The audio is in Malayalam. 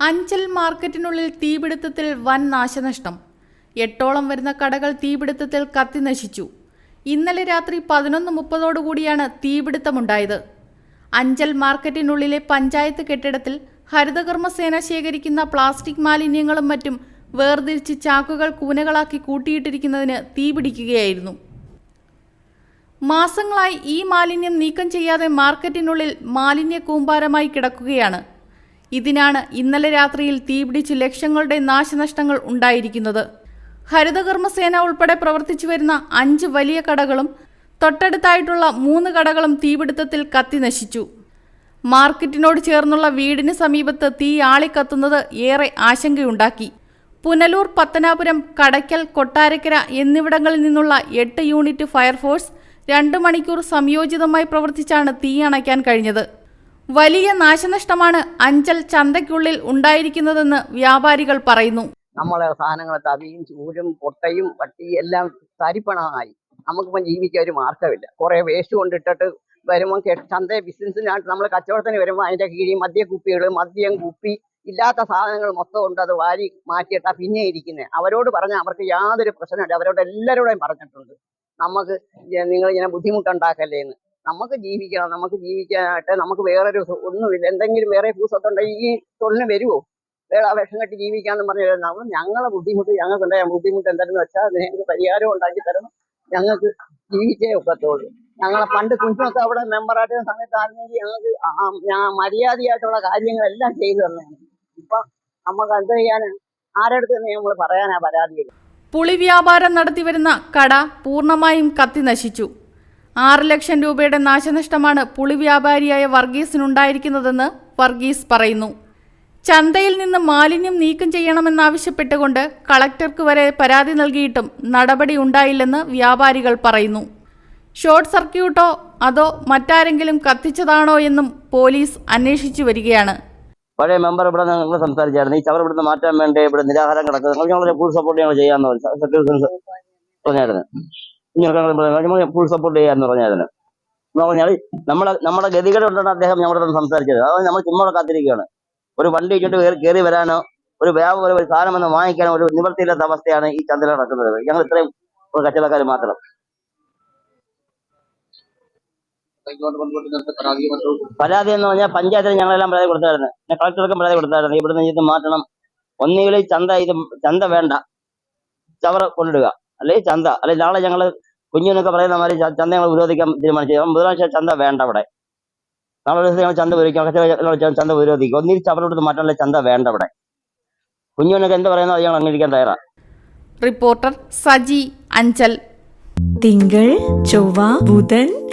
അഞ്ചൽ മാർക്കറ്റിനുള്ളിൽ തീപിടുത്തത്തിൽ വൻ നാശനഷ്ടം. എട്ടോളം വരുന്ന കടകൾ തീപിടുത്തത്തിൽ കത്തിനശിച്ചു ഇന്നലെ രാത്രി പതിനൊന്ന് മുപ്പതോടുകൂടിയാണ് തീപിടുത്തമുണ്ടായത്. അഞ്ചൽ മാർക്കറ്റിനുള്ളിലെ പഞ്ചായത്ത് കെട്ടിടത്തിൽ ഹരിതകർമ്മസേന ശേഖരിക്കുന്ന പ്ലാസ്റ്റിക് മാലിന്യങ്ങളും മറ്റും വേർതിരിച്ച് ചാക്കുകൾ കൂനകളാക്കി കൂട്ടിയിട്ടിരിക്കുന്നതിന് തീപിടിക്കുകയായിരുന്നു മാസങ്ങളായി ഈ മാലിന്യം നീക്കം ചെയ്യാതെ മാർക്കറ്റിനുള്ളിൽ മാലിന്യ കൂമ്പാരമായി കിടക്കുകയാണ്. ഇതിനാണ് ഇന്നലെ രാത്രിയിൽ തീപിടിച്ച് ലക്ഷങ്ങളുടെ നാശനഷ്ടങ്ങൾ ഉണ്ടായിരിക്കുന്നത്. ഹരിതകർമ്മസേന ഉൾപ്പെടെ പ്രവർത്തിച്ചു വരുന്ന അഞ്ച് വലിയ കടകളും തൊട്ടടുത്തായിട്ടുള്ള മൂന്ന് കടകളും തീപിടുത്തത്തിൽ കത്തിനശിച്ചു മാർക്കറ്റിനോട് ചേർന്നുള്ള വീടിന് സമീപത്ത് തീ ആളിക്കത്തുന്നത് ഏറെ ആശങ്കയുണ്ടാക്കി. പുനലൂർ പത്തനാപുരം കടയ്ക്കൽ കൊട്ടാരക്കര എന്നിവിടങ്ങളിൽ നിന്നുള്ള എട്ട് യൂണിറ്റ് ഫയർഫോഴ്സ് രണ്ട് മണിക്കൂർ സംയോജിതമായി പ്രവർത്തിച്ചാണ് തീ അണയ്ക്കാൻ കഴിഞ്ഞത്. വലിയ നാശനഷ്ടമാണ് അഞ്ചൽ ചന്തയ്ക്കുള്ളിൽ ഉണ്ടായിരിക്കുന്നതെന്ന് വ്യാപാരികൾ പറയുന്നു. നമ്മളെ സാധനങ്ങൾ തവിയും ചൂരും പൊട്ടയും വട്ടിയും എല്ലാം തരിപ്പണമായി. നമുക്കിപ്പം ജീവിക്കാൻ ഒരു മാർഗമില്ല കുറെ വേസ്റ്റ് കൊണ്ടിട്ടിട്ട് വരുമ്പോൾ ചന്ത ബിസിനസ്സിനായിട്ട് നമ്മൾ കച്ചവടത്തിന് വരുമ്പോൾ അതിന്റെ കീഴിൽ മദ്യ കുപ്പികൾ മദ്യം കുപ്പി ഇല്ലാത്ത സാധനങ്ങൾ മൊത്തം ഉണ്ട് അത് വാരി മാറ്റിയിട്ടാ പിന്നെ ഇരിക്കുന്നത് അവരോട് പറഞ്ഞാൽ അവർക്ക് യാതൊരു പ്രശ്നമില്ല. അവരോട് എല്ലാവരോടും പറഞ്ഞിട്ടുണ്ട്. നമുക്ക് നിങ്ങൾ ഇങ്ങനെ ബുദ്ധിമുട്ടുണ്ടാക്കല്ലേ എന്ന് നമുക്ക് ജീവിക്കണം നമുക്ക് ജീവിക്കാനായിട്ട് നമുക്ക് വേറൊരു ഒന്നുമില്ല. എന്തെങ്കിലും വേറെ ഭൂസ്വത്തുണ്ടെങ്കിൽ ഈ തൊഴിലിന് വരുമോ വേറെ വിഷം കെട്ടി ജീവിക്കാന്ന് പറഞ്ഞു ഞങ്ങളെ ബുദ്ധിമുട്ട് ഞങ്ങൾക്കുണ്ടായ ബുദ്ധിമുട്ട് എന്തെന്ന് വെച്ചാൽ ഞങ്ങൾക്ക് പരിഹാരം ഉണ്ടാക്കി തരണം. ഞങ്ങൾക്ക് ജീവിച്ചേ ഒക്കത്തുള്ളൂ. ഞങ്ങളെ പണ്ട് കുഞ്ഞൊക്കെ അവിടെ മെമ്പറായിട്ട് സമയത്ത് ആയിരുന്നെങ്കിൽ ഞങ്ങൾക്ക് മര്യാദയായിട്ടുള്ള കാര്യങ്ങളെല്ലാം ചെയ്തു തന്നേനെ. ഇപ്പൊ നമുക്ക് എന്ത് ചെയ്യാനാ? ആരടുത്ത് നമ്മൾ പറയാനാ പരാതി പുളി വ്യാപാരം നടത്തിവരുന്ന കട പൂർണമായും കത്തിനശിച്ചു ആറ് ലക്ഷം രൂപയുടെ നാശനഷ്ടമാണ് പുളി വ്യാപാരിയായ വർഗീസിനുണ്ടായിരിക്കുന്നതെന്ന് വർഗീസ് പറയുന്നു. ചന്തയിൽ നിന്ന് മാലിന്യം നീക്കം ചെയ്യണമെന്നാവശ്യപ്പെട്ടുകൊണ്ട് കളക്ടർക്ക് വരെ പരാതി നൽകിയിട്ടും നടപടി ഉണ്ടായില്ലെന്ന് വ്യാപാരികൾ പറയുന്നു. ഷോർട്ട് സർക്യൂട്ടോ അതോ മറ്റാരെങ്കിലും കത്തിച്ചതാണോ എന്നും പോലീസ് അന്വേഷിച്ചു വരികയാണ്. പഴയ മെമ്പർ ഇവിടെ ഞങ്ങൾ സംസാരിച്ചായിരുന്നു. ഈ ചവർ ഇവിടുന്ന് മാറ്റാൻ വേണ്ടി ഇവിടെ നിരാഹാരം കിടക്കുന്നത്. ഞങ്ങൾ ഫുൾ സപ്പോർട്ട് ഞങ്ങൾ സെക്യൂരിറ്റി പറഞ്ഞായിരുന്നു. ഞങ്ങൾ ഫുൾ സപ്പോർട്ട് ചെയ്യാന്ന് പറഞ്ഞായിരുന്നു. പറഞ്ഞാൽ നമ്മളെ നമ്മുടെ ഗതികേട് കൊണ്ടാണ് അദ്ദേഹം ഞങ്ങളുടെ സംസാരിച്ചത്. അതായത് നമ്മൾ ചുമ്മാ കാത്തിരിക്കുകയാണ്. ഒരു വണ്ടി ഇട്ടിട്ട് കയറി കയറി വരാനോ ഒരു വ്യാപാര ഒരു സാധനം വന്ന് വാങ്ങിക്കാനോ ഒരു നിവൃത്തിയില്ലാത്ത അവസ്ഥയാണ് ഈ ചന്തയിൽ നടക്കുന്നത്. ഞങ്ങൾ ഇത്രയും കച്ചവടക്കാർ മാത്രം. പരാതി എന്ന് പറഞ്ഞാൽ പഞ്ചായത്തിൽ ഞങ്ങളെല്ലാം പരാതി കൊടുത്തായിരുന്നു. പിന്നെ കളക്ടർക്കും പരാതി കൊടുത്തായിരുന്നു. ഇവിടുന്ന് ഇത് മാറ്റണം. ഒന്നുകിൽ ചന്ത ഇത് ചന്ത വേണ്ട. ചവർ കൊണ്ടിടുക. അല്ലെങ്കിൽ ചന്ത. അല്ലെങ്കിൽ നാളെ ഞങ്ങൾ കുഞ്ഞിനൊക്കെ പറയുന്ന മാതിരി ചന്ത ഞങ്ങൾ വിരോധിക്കാൻ തീരുമാനിച്ചു. അപ്പം ബുധനാഴ്ച ചന്ത വേണ്ട അവിടെ. നാളെ ഒരു ദിവസം ഞങ്ങൾ ചന്ത വിരോധിക്കാം. കച്ചവടം ചന്ത വിരോധിക്കും. ഒന്നിൽ ചവറെടുത്ത് മാറ്റാനുള്ള ചന്ത വേണ്ട അവിടെ. കുഞ്ഞിനൊക്കെ എന്ത് പറയുന്നോ അത് ഞങ്ങൾ അംഗീകരിക്കാൻ തയ്യാറാണ് റിപ്പോർട്ടർ സജി അഞ്ചൽ. തിങ്കൾ ചൊവ്വ ബുധൻ